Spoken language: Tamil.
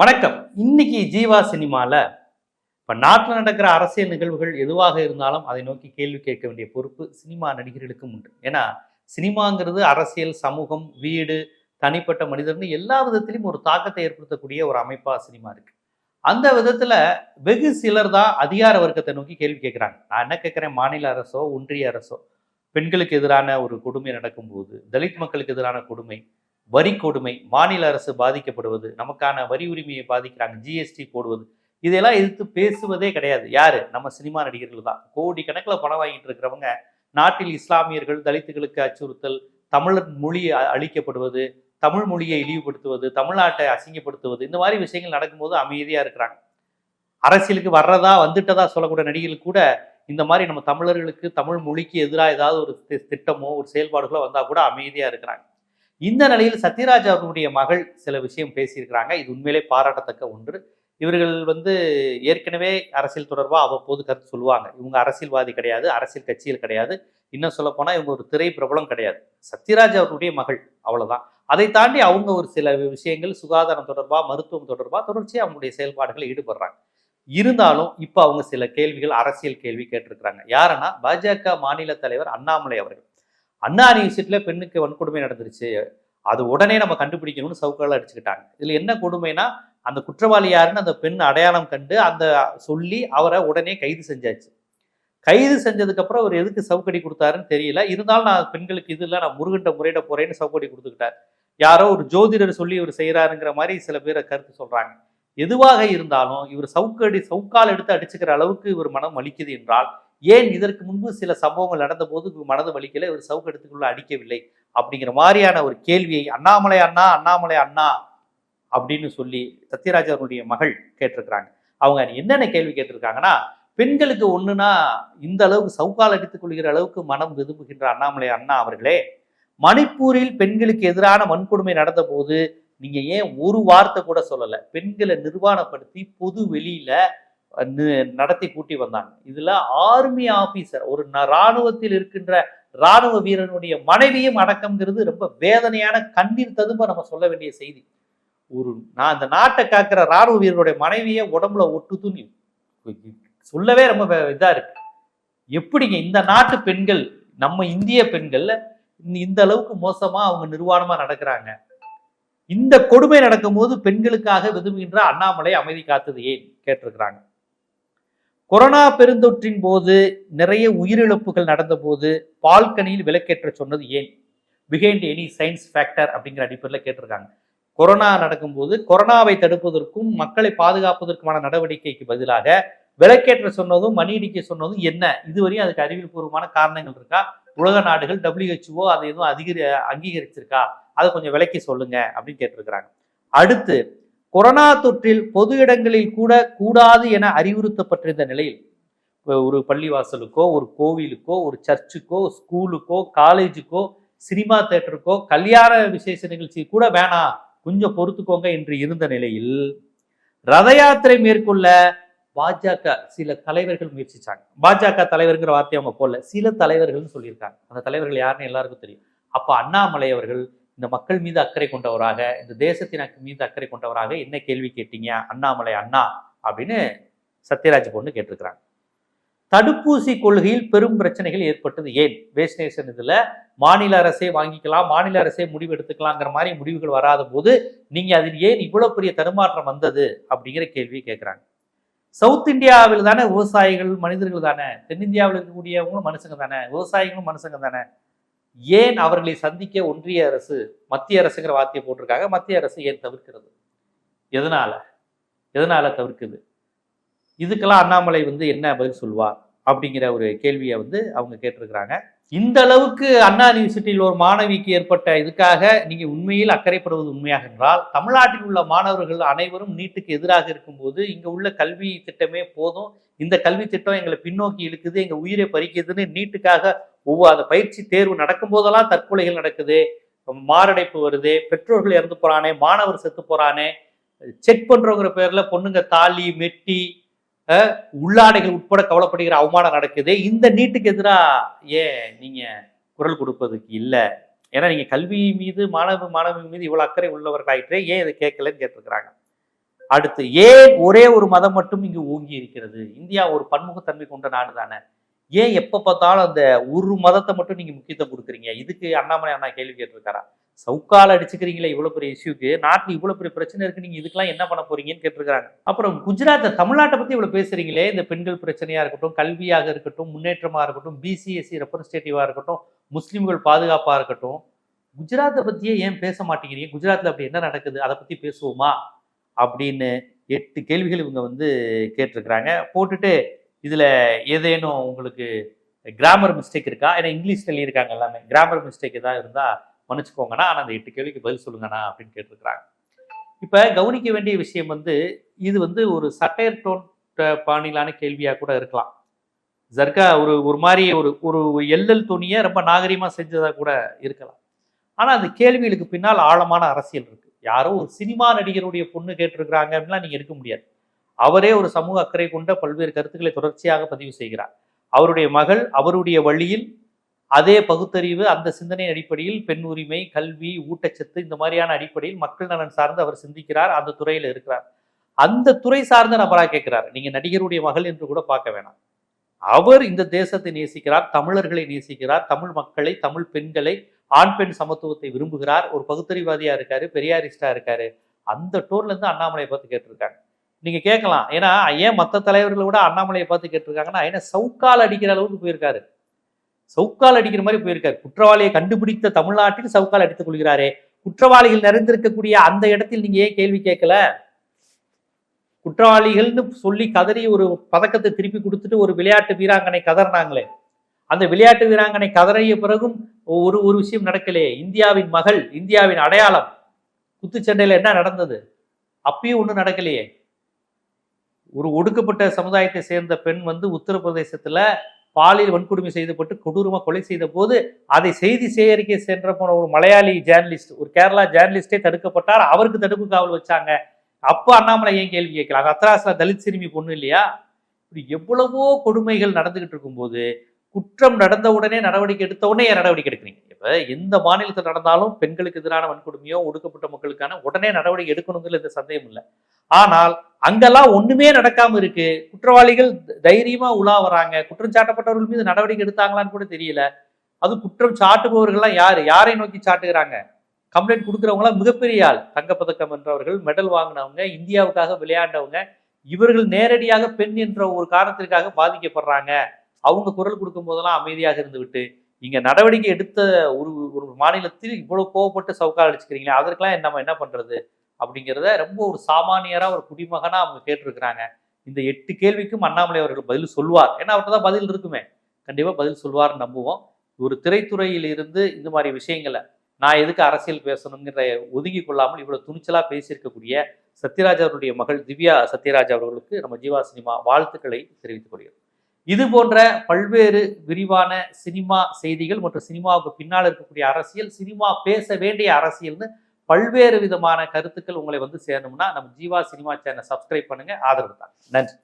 வணக்கம். இன்னைக்கு ஜீவா சினிமால இப்ப நாட்டில் நடக்கிற அரசியல் நிகழ்வுகள் எதுவாக இருந்தாலும் அதை நோக்கி கேள்வி கேட்க வேண்டிய பொறுப்பு சினிமா நடிகர்களுக்கும் உண்டு. ஏன்னா சினிமாங்கிறது அரசியல் சமூகம் வீடு தனிப்பட்ட மனிதர்னு எல்லா விதத்திலும் ஒரு தாக்கத்தை ஏற்படுத்தக்கூடிய ஒரு அமைப்பா சினிமா இருக்கு. அந்த விதத்துல வெகு சிலர் தான் அதிகார வர்க்கத்தை நோக்கி கேள்வி கேட்குறாங்க. நான் என்ன கேட்குறேன்? மாநில அரசோ ஒன்றிய அரசோ? பெண்களுக்கு எதிரான ஒரு கொடுமை நடக்கும்போது தலித் மக்களுக்கு எதிரான கொடுமை வரி கொடுமை மாநில அரசு பாதிக்கப்படுவது நமக்கான வரி உரிமையை பாதிக்கிறாங்க ஜிஎஸ்டி போடுவது இதெல்லாம் எதிர்த்து பேசுவதே கிடையாது. யாரு? நம்ம சினிமா நடிகர்கள் தான். கோடி கணக்கில் பணம் வாங்கிட்டு இருக்கிறவங்க நாட்டில் இஸ்லாமியர்கள் தலித்துகளுக்கு அச்சுறுத்தல் தமிழர் மொழி அ- அழிக்கப்படுவது தமிழ் மொழியை இழிவுபடுத்துவது தமிழ்நாட்டை அசிங்கப்படுத்துவது இந்த மாதிரி விஷயங்கள் நடக்கும்போது அமைதியாக இருக்கிறாங்க. அரசியலுக்கு வர்றதா வந்துட்டதா சொல்லக்கூடிய நடிகர்கள் கூட இந்த மாதிரி நம்ம தமிழர்களுக்கு தமிழ் மொழிக்கு எதிராக ஏதாவது ஒரு தி- திட்டமோ ஒரு செயல்பாடுகளோ வந்தால் கூட அமைதியாக இருக்கிறாங்க. இந்த நிலையில் சத்யராஜ் அவர்களுடைய மகள் சில விஷயம் பேசியிருக்கிறாங்க. இது உண்மையிலே பாராட்டத்தக்க ஒன்று. இவர்கள் வந்து ஏற்கனவே அரசியல் தொடர்பாக அவ்வப்போது கருத்து சொல்லுவாங்க. இவங்க அரசியல்வாதி கிடையாது அரசியல் கட்சியில் கிடையாது. இன்னும் சொல்ல இவங்க ஒரு திரை பிரபலம் கிடையாது. சத்யராஜ் அவர்களுடைய மகள் அவ்வளோதான் அதை தாண்டி அவங்க ஒரு சில விஷயங்கள் சுகாதாரம் தொடர்பாக மருத்துவம் தொடர்பாக தொடர்ச்சியாக அவங்களுடைய செயல்பாடுகளை ஈடுபடுறாங்க. இருந்தாலும் இப்போ அவங்க சில கேள்விகள் அரசியல் கேள்வி கேட்டிருக்கிறாங்க. யாருன்னா பாஜக மாநில தலைவர் அண்ணாமலை அவர்கள். அண்ணா யூனிவர்சிட்டியில பெண்ணுக்கு வன்கொடுமை நடந்துருச்சு. அது உடனே நம்ம கண்டுபிடிக்கணும்னு சவுக்கால அடிச்சுக்கிட்டாங்க. இதில் என்ன கொடுமைனா அந்த குற்றவாளி யாருன்னு அந்த பெண் அடையாளம் கண்டு அந்த சொல்லி அவரை உடனே கைது செஞ்சாச்சு. கைது செஞ்சதுக்கு அப்புறம் அவர் எதுக்கு சவுக்கடி கொடுத்தாருன்னு தெரியல. இருந்தாலும் நான் பெண்களுக்கு இது இல்லை நான் முருகண்ட முறையிட போறேன்னு சவுக்கடி கொடுத்துக்கிட்டார். யாரோ ஒரு ஜோதிடர் சொல்லி இவர் செய்யறாருங்கிற மாதிரி சில பேரை கருத்து சொல்றாங்க. எதுவாக இருந்தாலும் இவர் சவுக்கடி சவுக்கால் எடுத்து அடிச்சுக்கிற அளவுக்கு இவர் மனம் வலிக்குது என்றால் ஏன் இதற்கு முன்பு சில சம்பவங்கள் நடந்தபோது மனது வலிக்கல இவர் சவுக்கெடுத்துக்குள்ள அடிக்கவில்லை அப்படிங்கிற மாதிரியான ஒரு கேள்வியை அண்ணாமலை அண்ணா அண்ணாமலை அண்ணா அப்படின்னு சொல்லி சத்யராஜ் அவருடைய மகள் கேட்டிருக்கிறாங்க. அவங்க என்னென்ன கேள்வி கேட்டிருக்காங்கன்னா பெண்களுக்கு ஒண்ணுனா இந்த அளவுக்கு சவுக்கால் அடித்துக் கொள்கிற அளவுக்கு மனம் விரும்புகின்ற அண்ணாமலை அண்ணா அவர்களே மணிப்பூரில் பெண்களுக்கு எதிரான வன்கொடுமை நடந்த போது நீங்க ஏன் ஒரு வார்த்தை கூட சொல்லலை? பெண்களை நிர்வாணப்படுத்தி பொது வெளியில நடத்தி கூட்டி வந்தாங்க. இதுல ஆர்மி ஆபீசர் ஒரு இராணுவத்தில் ராணுவத்தில் இருக்கின்ற ராணுவ வீரனுடைய மனைவியும் அடக்கம்ங்கிறது ரொம்ப வேதனையான கண்ணீர் ததும்ப நம்ம சொல்ல வேண்டிய செய்தி. ஒரு நான் அந்த நாட்டை காக்கிற ராணுவ வீரனுடைய மனைவியை உடம்புல ஒட்டு துணி சொல்லவே ரொம்ப இதா இருக்கு. எப்படிங்க இந்த நாட்டு பெண்கள் நம்ம இந்திய பெண்கள்ல இந்த அளவுக்கு மோசமா அவங்க நிர்வாணமா நடக்கிறாங்க? இந்த கொடுமை நடக்கும்போது பெண்களுக்காக விரும்புகின்ற அண்ணாமலை அமைதி காத்தது ஏன்? கேட்டிருக்கிறாங்க. கொரோனா பெருந்தொற்றின் போது நிறைய உயிரிழப்புகள் நடந்த போது பால்கனியில் விலக்கேற்ற சொன்னது ஏன்? பிஹைண்ட் எனி சயின்ஸ் ஃபேக்டர் அப்படிங்கிற அடிப்படையில் கேட்டிருக்காங்க. கொரோனா நடக்கும்போது கொரோனாவை தடுப்பதற்கும் மக்களை பாதுகாப்பதற்குமான நடவடிக்கைக்கு பதிலாக விலக்கேற்ற சொன்னதும் மணியடிக்க சொன்னதும் என்ன? இதுவரையும் அதுக்கு அறிவியல் பூர்வமான காரணங்கள் இருக்கா? உலக நாடுகள் டபிள்யூஹெச்ஓ அதை எதுவும் அதிகரி அங்கீகரிச்சிருக்கா? அதை கொஞ்சம் விளக்கி சொல்லுங்க அப்படின்னு கேட்டிருக்கிறாங்க. அடுத்து கொரோனா தொற்றில் பொது இடங்களில் கூட கூடாது என அறிவுறுத்தப்பட்டிருந்த நிலையில் ஒரு பள்ளிவாசலுக்கோ ஒரு கோவிலுக்கோ ஒரு சர்ச்சுக்கோ ஸ்கூலுக்கோ காலேஜுக்கோ சினிமா தேட்டருக்கோ கல்யாண விசேஷ நிகழ்ச்சி கூட வேணாம் கொஞ்சம் பொறுத்துக்கோங்க என்று இருந்த நிலையில் ரத யாத்திரை மேற்கொள்ள பாஜக சில தலைவர்கள் முயற்சிச்சாங்க. பாஜக தலைவர்கிற வார்த்தையை அவங்க போடல. சில தலைவர்கள்னு சொல்லியிருக்காங்க. அந்த தலைவர்கள் யாருன்னு எல்லாருக்கும் தெரியும். அப்போ அண்ணாமலை அவர்கள் இந்த மக்கள் மீது அக்கறை கொண்டவராக இந்த தேசத்தின் மீது அக்கறை கொண்டவராக என்ன கேள்வி கேட்டீங்க? அண்ணாமலை அண்ணா அப்படின்னு சத்யராஜ் பொண்ணு கேட்டிருக்கிறாங்க. தடுப்பூசி கொள்கையில் பெரும் பிரச்சனைகள் ஏற்பட்டது ஏன்? வேஸ்டேஷன் இதில் மாநில அரசே வாங்கிக்கலாம் மாநில அரசே முடிவு எடுத்துக்கலாங்கிற மாதிரி முடிவுகள் வராத போது நீங்கள் அதில் ஏன் இவ்வளோ பெரிய தடுமாற்றம் வந்தது? அப்படிங்கிற கேள்வி கேட்குறாங்க. சவுத் இந்தியாவில் தானே விவசாயிகள் மனிதர்கள் தானே? தென்னிந்தியாவில் இருக்கக்கூடியவங்களும் மனுஷங்க தானே? விவசாயிகளும் மனுஷங்க தானே? ஏன் அவர்களை சந்திக்க ஒன்றிய அரசு மத்திய அரசுங்கிற வார்த்தையை போட்டிருக்காங்க. மத்திய அரசு ஏன் தவிர்க்கிறது? எதனால? எதனால தவிர்க்குது? இதுக்கெல்லாம் அண்ணாமலை வந்து என்ன பதில் சொல்வார் அப்படிங்கிற ஒரு கேள்வியை வந்து அவங்க கேட்டிருக்கிறாங்க. இந்த அளவுக்கு அண்ணா யூனிவர்சிட்டியில் ஒரு மாணவிக்கு ஏற்பட்ட இதுக்காக நீங்க உண்மையில் அக்கறைப்படுவது உண்மையாக என்றால் தமிழ்நாட்டில் உள்ள மாணவர்கள் அனைவரும் நீட்டுக்கு எதிராக இருக்கும்போது இங்க உள்ள கல்வி திட்டமே போதும். இந்த கல்வி திட்டம் எங்களை பின்னோக்கி இழுக்குது எங்க உயிரை பறிக்குதுன்னு நீட்டுக்காக ஒவ்வொரு அந்த பயிற்சி தேர்வு நடக்கும் போதெல்லாம் தற்கொலைகள் நடக்குது. மாரடைப்பு வருது பெற்றோர்கள் இறந்து போறானே மாணவர் செத்து போறானே செக் பண்றோங்கிற பேர்ல பொண்ணுங்க தாலி மெட்டி உள்ளாடைகள் உட்பட கவலைப்படுகிற அவமானம் நடக்குது. இந்த நீட்டுக்கு எதிரா ஏன் நீங்க குரல் கொடுப்பதுக்கு இல்ல. ஏன்னா நீங்க கல்வி மீது மாணவ மாணவி மீது இவ்வளோ அக்கறை உள்ளவர்களாயிற்றே ஏன் இதை கேட்கலன்னு கேட்டிருக்கிறாங்க. அடுத்து ஏன் ஒரே ஒரு மதம் மட்டும் இங்கு ஓங்கி இருக்கிறது? இந்தியா ஒரு பன்முகத்தன்மை கொண்ட நாடு தானே. ஏன் எப்ப பார்த்தாலும் அந்த ஒரு மதத்தை மட்டும் நீங்க முக்கியத்துவம் கொடுக்குறீங்க? இதுக்கு அண்ணாமலை அண்ணா கேள்வி கேட்டிருக்காரா? சவுக்கால் அடிச்சுக்கிறீங்களே இவ்வளோ பெரிய இஷ்யூக்கு? நாட்டில் இவ்வளோ பெரிய பிரச்சனை இருக்கு நீங்கள் இதுக்கெல்லாம் என்ன பண்ண போறீங்கன்னு கேட்டிருக்காங்க அப்புறம் குஜராத்தை தமிழ்நாட்டை பற்றி இவ்வளோ பேசுறீங்களே இந்த பெண்கள் பிரச்சனையாக இருக்கட்டும் கல்வியாக இருக்கட்டும் முன்னேற்றமாக இருக்கட்டும் பிசிஎஸ்சி ரெப்ரஸன்டேட்டிவாக இருக்கட்டும் முஸ்லீம்கள் பாதுகாப்பாக இருக்கட்டும் குஜராத்தை பற்றியே ஏன் பேச மாட்டேங்கிறீங்க? குஜராத்தில் அப்படி என்ன நடக்குது? அதை பற்றி பேசுவோமா? அப்படின்னு எட்டு கேள்விகள் இவங்க வந்து கேட்டிருக்கிறாங்க. போட்டுட்டு இதில் ஏதேனும் உங்களுக்கு கிராமர் மிஸ்டேக் இருக்கா? ஏன்னா இங்கிலீஷ் எழுதியிருக்காங்க எல்லாமே. கிராமர் மிஸ்டேக் ஏதாவது இருந்தால் மன்னிச்சுக்கோங்கண்ணா ஆனால் அந்த எட்டு கேள்விக்கு பதில் சொல்லுங்கண்ணா அப்படின்னு கேட்டிருக்கிறாங்க. இப்போ கவனிக்க வேண்டிய விஷயம் வந்து இது வந்து ஒரு சட்டையர் டோன் பாணியிலான கேள்வியாக கூட இருக்கலாம். ஜர்கா ஒரு ஒரு மாதிரி ஒரு ஒரு எல்லல் துணியை ரொம்ப நாகரிகமாக செஞ்சதாக கூட இருக்கலாம். ஆனால் அந்த கேள்விகளுக்கு பின்னால் ஆழமான அரசியல் இருக்குது யாரோ ஒரு சினிமா நடிகருடைய பொண்ணு கேட்டிருக்கிறாங்க அப்படின்லாம் நீங்கள் எடுக்க முடியாது. அவரே ஒரு சமூக அக்கறை கொண்ட பல்வேறு கருத்துக்களை தொடர்ச்சியாக பதிவு செய்கிறார். அவருடைய மகள் அவருடைய வழியில் அதே பகுத்தறிவு அந்த சிந்தனை அடிப்படையில் பெண் உரிமை கல்வி ஊட்டச்சத்து இந்த மாதிரியான அடிப்படையில் மக்கள் நலன் சார்ந்து அவர் சிந்திக்கிறார் அந்த துறையில் இருக்கிறார். அந்த துறை சார்ந்த நபராக கேட்கிறார். நீங்க நடிகருடைய மகள் என்று கூட பார்க்க வேணாம். அவர் இந்த தேசத்தை நேசிக்கிறார் தமிழர்களை நேசிக்கிறார் தமிழ் மக்களை தமிழ் பெண்களை ஆண் பெண் சமத்துவத்தை விரும்புகிறார். ஒரு பகுத்தறிவாதியா இருக்காரு பெரியாரிஸ்டா இருக்காரு. அந்த டோர்ல இருந்து அண்ணாமலையை பார்த்து கேட்டிருக்காங்க. நீங்க கேட்கலாம். ஏன்னா ஏன் மற்ற தலைவர்களை விட அண்ணாமலையை பார்த்து கேட்டிருக்காங்கன்னா ஏன்னா சவுக்கால் அடிக்கிற அளவுக்கு போயிருக்காரு. சவுக்கால் அடிக்கிற மாதிரி போயிருக்காரு. குற்றவாளியை கண்டுபிடித்த தமிழ்நாட்டில் சவுக்கால் அடித்துக் கொள்கிறாரே. குற்றவாளிகள் நிறைந்திருக்கக்கூடிய அந்த இடத்தில் நீங்க ஏன் கேள்வி கேட்கல? குற்றவாளிகள்னு சொல்லி கதறி ஒரு பதக்கத்தை திருப்பி கொடுத்துட்டு ஒரு விளையாட்டு வீராங்கனை கதறினாங்களே. அந்த விளையாட்டு வீராங்கனை கதறிய பிறகும் ஒரு ஒரு விஷயம் நடக்கலையே. இந்தியாவின் மகள் இந்தியாவின் அடையாளம். குத்துச்சண்டையில என்ன நடந்தது? அப்பயும் ஒன்றும் நடக்கலையே. ஒரு ஒடுக்கப்பட்ட சமுதாயத்தை சேர்ந்த பெண் வந்து உத்தரப்பிரதேசத்துல பாலியல் வன்கொடுமை செய்தப்பட்டு கொடூரமாக கொலை செய்த போது அதை செய்தி சேகரிக்க சென்ற போன ஒரு மலையாளி ஜேர்னலிஸ்ட் ஒரு கேரளா ஜேர்னலிஸ்டே தடுக்கப்பட்டார். அவருக்கு தடுப்பு காவல் வச்சாங்க. அப்போ அண்ணாமலை ஏன் கேள்வி கேட்கலாம் அத்ராஸ்ல தலித் சிறுமி பொண்ணு இல்லையா? இப்படி எவ்வளவோ கொடுமைகள் நடந்துகிட்டு இருக்கும்போது குற்றம் நடந்த உடனே நடவடிக்கை எடுத்த உடனே ஏன் நடவடிக்கை எடுக்கிறீங்க? எந்த மாநிலத்தில் நடந்தாலும் பெண்களுக்கு எதிரான வன்கொடுமையோ ஒடுக்கப்பட்ட மக்களுக்கான உடனே நடவடிக்கை எடுக்கணுங்கிறது எந்த சந்தேகம் இல்லை. ஆனால் அங்கெல்லாம் ஒண்ணுமே நடக்காம இருக்கு. குற்றவாளிகள் தைரியமா உலா வராங்க. குற்றம் சாட்டப்பட்டவர்கள் மீது நடவடிக்கை எடுத்தாங்களான்னு கூட தெரியல. அது குற்றம் சாட்டுபவர்கள்லாம் யாரு? யாரை நோக்கி சாட்டுகிறாங்க? கம்ப்ளைண்ட் கொடுக்குறவங்களாம் மிகப்பெரிய ஆள். தங்கப்பதக்கம் என்றவர்கள் மெடல் வாங்கினவங்க இந்தியாவுக்காக விளையாண்டவங்க இவர்கள் நேரடியாக பெண் என்ற ஒரு காரணத்திற்காக பாதிக்கப்படுறாங்க. அவங்க குரல் கொடுக்கும் போதெல்லாம் அமைதியாக இருந்துவிட்டு இங்க நடவடிக்கை எடுத்த ஒரு ஒரு மாநிலத்தில் இவ்வளவு கோவப்பட்டு சவுக்கால் அடிச்சுக்கிறீங்களே அதற்கெல்லாம் நம்ம என்ன பண்றது? அப்படிங்கிறத ரொம்ப ஒரு சாமானியரா ஒரு குடிமகனா அவங்க கேட்டிருக்கிறாங்க. இந்த எட்டு கேள்விக்கும் அண்ணாமலை அவர்கள் பதில் சொல்வார் ஏன்னா அவர்கிட்ட தான் பதில் இருக்குமே. கண்டிப்பாக பதில் சொல்வார்னு நம்புவோம். ஒரு திரைத்துறையில் இருந்து இந்த மாதிரி விஷயங்களை நான் எதுக்கு அரசியல் பேசணுங்கிற ஒதுங்கி கொள்ளாமல் இவ்வளோ துணிச்சலாக பேசியிருக்கக்கூடிய சத்யராஜ் அவருடைய மகள் திவ்யா சத்யராஜ் அவர்களுக்கு நம்ம ஜீவா சினிமா வாழ்த்துக்களை தெரிவித்துக் கொள்கிறோம். இது போன்ற பல்வேறு விரிவான சினிமா செய்திகள் மற்றும் சினிமாவுக்கு பின்னால் இருக்கக்கூடிய அரசியல் சினிமா பேச வேண்டிய அரசியல்னு பல்வேறு விதமான கருத்துக்கள் உங்களை வந்து சேரணும்னா நம்ம ஜீவா சினிமா சேனல் சப்ஸ்கிரைப் பண்ணுங்க. ஆதரவு தான் நன்றி.